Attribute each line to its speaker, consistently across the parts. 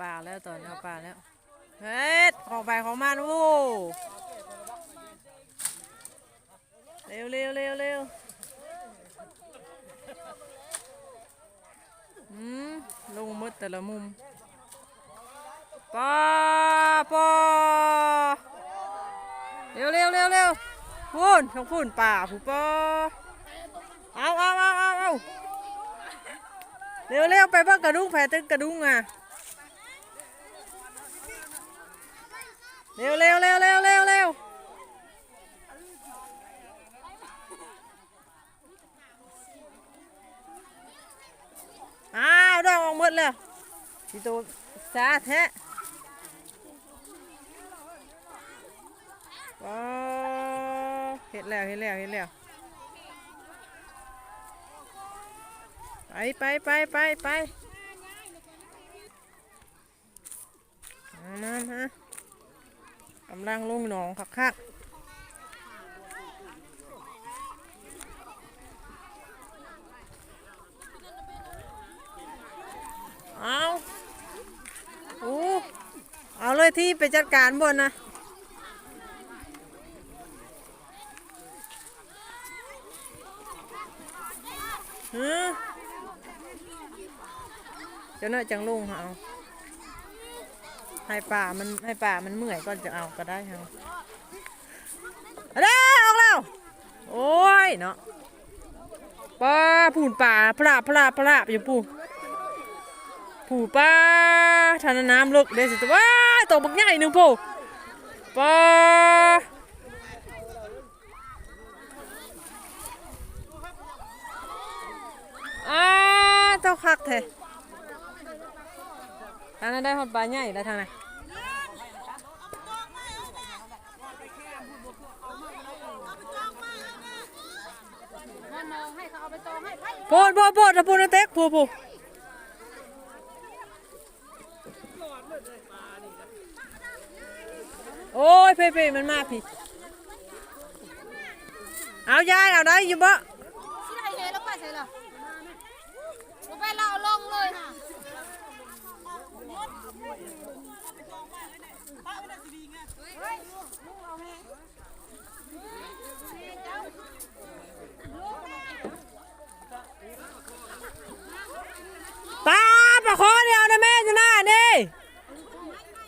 Speaker 1: ปลาแล้วตอนนี้เอาปลาแล้ว เฮ้ยของไปของมันโอ้เร็วเร็วเร็วเร็วอืมลงหมดแต่ละมุมปอปอเร็วเร็วเร็วเร็วพูนทั้งพูนป่าผู้ปอเอาเอาเอาเอาเอาเร็วเร็วไปเบ้างกระดุงแผลตึงกระดุงอะ เร็วเร็วเร็วเร็วเร็วเร็วอ้าวดองออกหมดแล้วพี่ตัวซาแท้ว้าเห็ดแล้วเห็ดแล้วเห็ดแล้วไปไปไปไปไปมามามา กำลังลงหนองคักคักเอาโอ้เอาเลยที่ไปจัดการบนนะฮึเจ้าหน้าจังลุงเอา ให้ป่ามันให้ป่ามันเมื่อยก็จะเอาก็ได้ครับเอาเด้อออกแล้ว โอ้ยเนาะป้าผูนป่าพระพระพระอยู่ปูผูป้าทานน้ำลึกเด้สิตัวว้าตกบักใหญ่หนึ่งปูป้าอ้าเจ้าคักแท้ทา งนั้นได้หอดปลาใหญ่แล้วทางไหนนโพดโพดโพดถ้าพูนเต็กพูพูโอ้ยเพ่เพ่มันมาพี่ เอายายเอาได้อยู่บ่
Speaker 2: สิได้เฮแล้วไปใส่ละบ่ไปเราลงเลยค่ะ
Speaker 1: ตาปลาคอเดียวนะแม่จะหน้านี่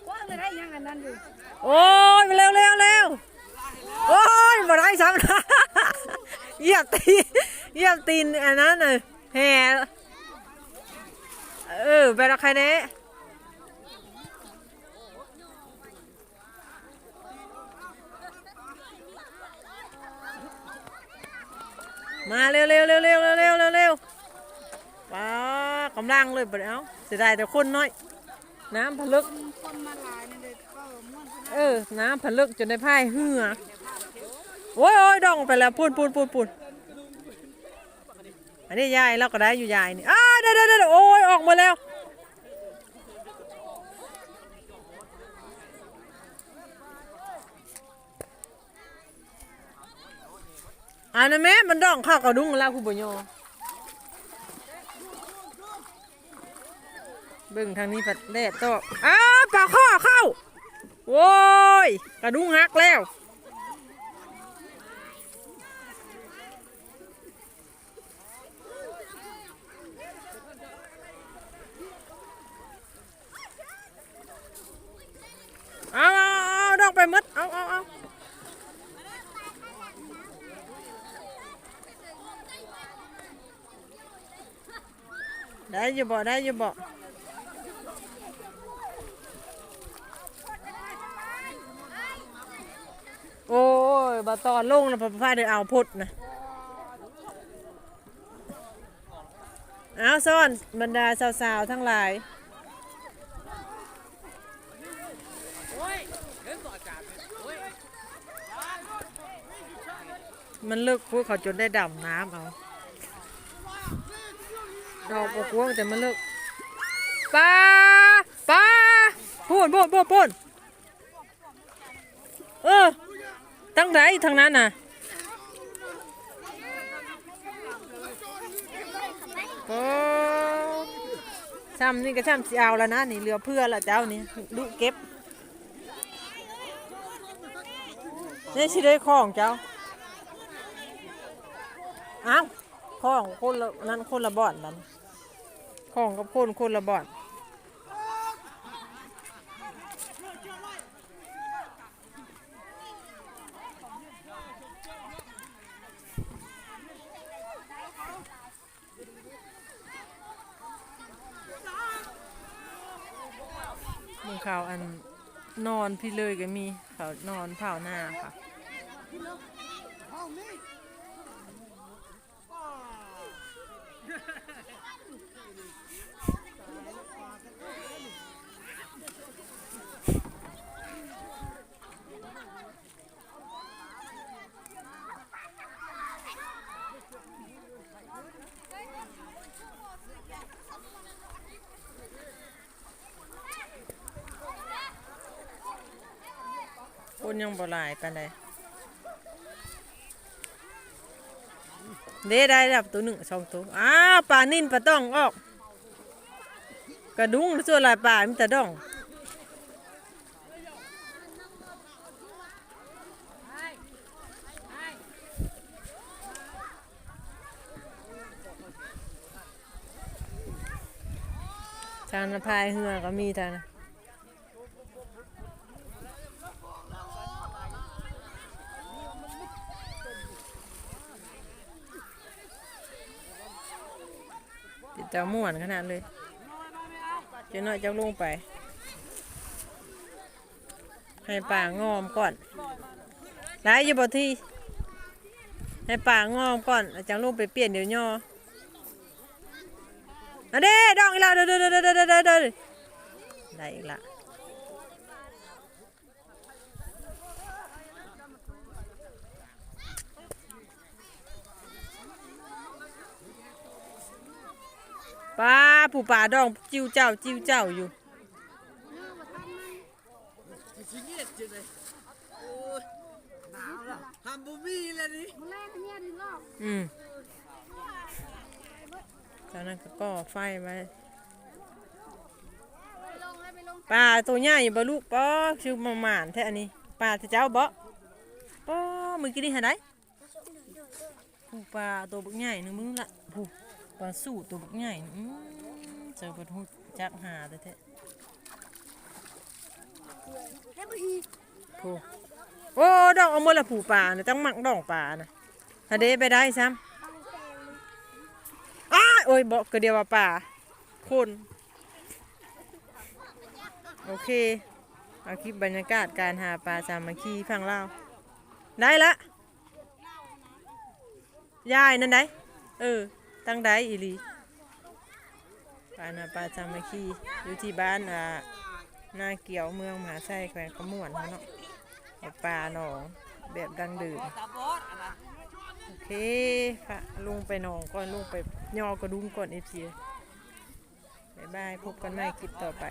Speaker 2: ว่างเลยได้ยังอันนั้นอยู่
Speaker 1: โอ้ยเร็วเร็วเร็วโอ้ยมาได้ซ้ำนะเหยียบตีนเหยียบตีนอันนั้นน่ะแห่เออไปรักใครเน่ มาเร็วเร็วเร็วเร็วเร็วเร็วเร็วเร็วว้ากำลังเลยปเอาเสียดายแต่คนน้อย น้ำผลึก
Speaker 2: เอ
Speaker 1: อ น้ำผลึกจนได้พายเหือโอ้ยโอ้ยดองไปแล้วปูนปูนปูนปูนอันนี้ยายเราก็ได้อยู่ยายนี่อ้าเดี๋ยวเดี๋ยวเดี๋ยวโอ้ยออกมาแล้ว อันนั้นแม่มันดองข้าวกระดุงแล้วคุณปุญโยเบิ่งทางนี้ปัดแดดโตะอ้าวปลาข้อเข้าโว้ยกระดุงหักแล้ว เอาเอาเอาดอกไปหมด เอาเอาเอา ได้อยู่บ่ได้อยู่บ่โอ้ยบาตอนลงนะพระพาเดินเอาพุดนะเอาซ่อนบรรดาสาวๆทั้งหลายมันเลิกพวกเขาจนได้ดำน้ำเอา ดอกบกวงแต่มันเลิกปลาปลาพูนพูนพูนพูนเออตั้งไหนทางนั้นน่ะโอ้ซ้ำนี่ก็ซ้ำสิเอาแล้วนะนี่เหลือเพื่อละเจ้านี่ดูเก็บนี่สิได้ของเจ้าอ้าวของคนละนั่นคนละบ่อนนั่น ของกับคนคนละบ่อนมึงเขาวอันนอนพี่เลยก็มีเขานอนเผาหน้าค่ะ ยังบ่หลายปานใดเด้ได้ดับตัวหนึ่งสองตัวอ้าวปลานิ่นปลาต้องออก กระดุงส่วนลายปลามีแต่ดองทางพายเหือก็มีทางนะ จะม่วนขนาดเลยจะน้อยจะลงไป ให้ป่างอมก่อนได้อยู่บ่ที่ให้ป่างอมก่อนแล้วจังลงไปเปลี่ยนเดี๋ยวย่ออะเด้ดองอีกแล้วเด้อเด้อเด้อเด้อเด้อเด้อเด้อได้อีกละ ปลาผู้ป่าดองจิ้วเจ้าจิ้วเจ้าอยู่
Speaker 3: หนาวล้วทำบุมีแล้วนี่
Speaker 2: มาแล่เนี่อื
Speaker 1: มจากนั้นก็ก่อไฟไว้
Speaker 2: ปลา
Speaker 1: ตัวใหญ่บ่ลูกป้อชื่อมาหมานแท้อันนี้ปลาที่เจ้าบ่ป้อมึงกินนี่หาได้ผู้ปลาตัวบักใหญ่หนึ่งมึงละผู้ ปลาสู้ตัวบักใหญ่อืมเจอบ่ฮู้จักหาแต่แท้ผู้โอ้ดอกเอาหมดละผู้ปลาน่ะจังมักดองปลาน่ะหาเด้ไปได้ซ้ำอ้ายโอ้ยบอกก็เดียวว่าปลาคนโอเคเอาคลิปบรรยากาศการหาปลาสามัคคีฟังเล่าวได้ละยายนั่นได้เออ ตั้งได้อีลีปลาหาปลาสามัคคีอยู่ที่บ้านอ่านาเกี่ยวเมืองมหาไส้แขวงขมวนเนาะเอาปลาหนองแบบดังดื่น
Speaker 3: ตาบอด
Speaker 1: โอเคค่ะลงไปหนองก่อนลุงไปยอกระดุมก่อนเอฟซีบายบายพบกันใหม่คลิปต่อไป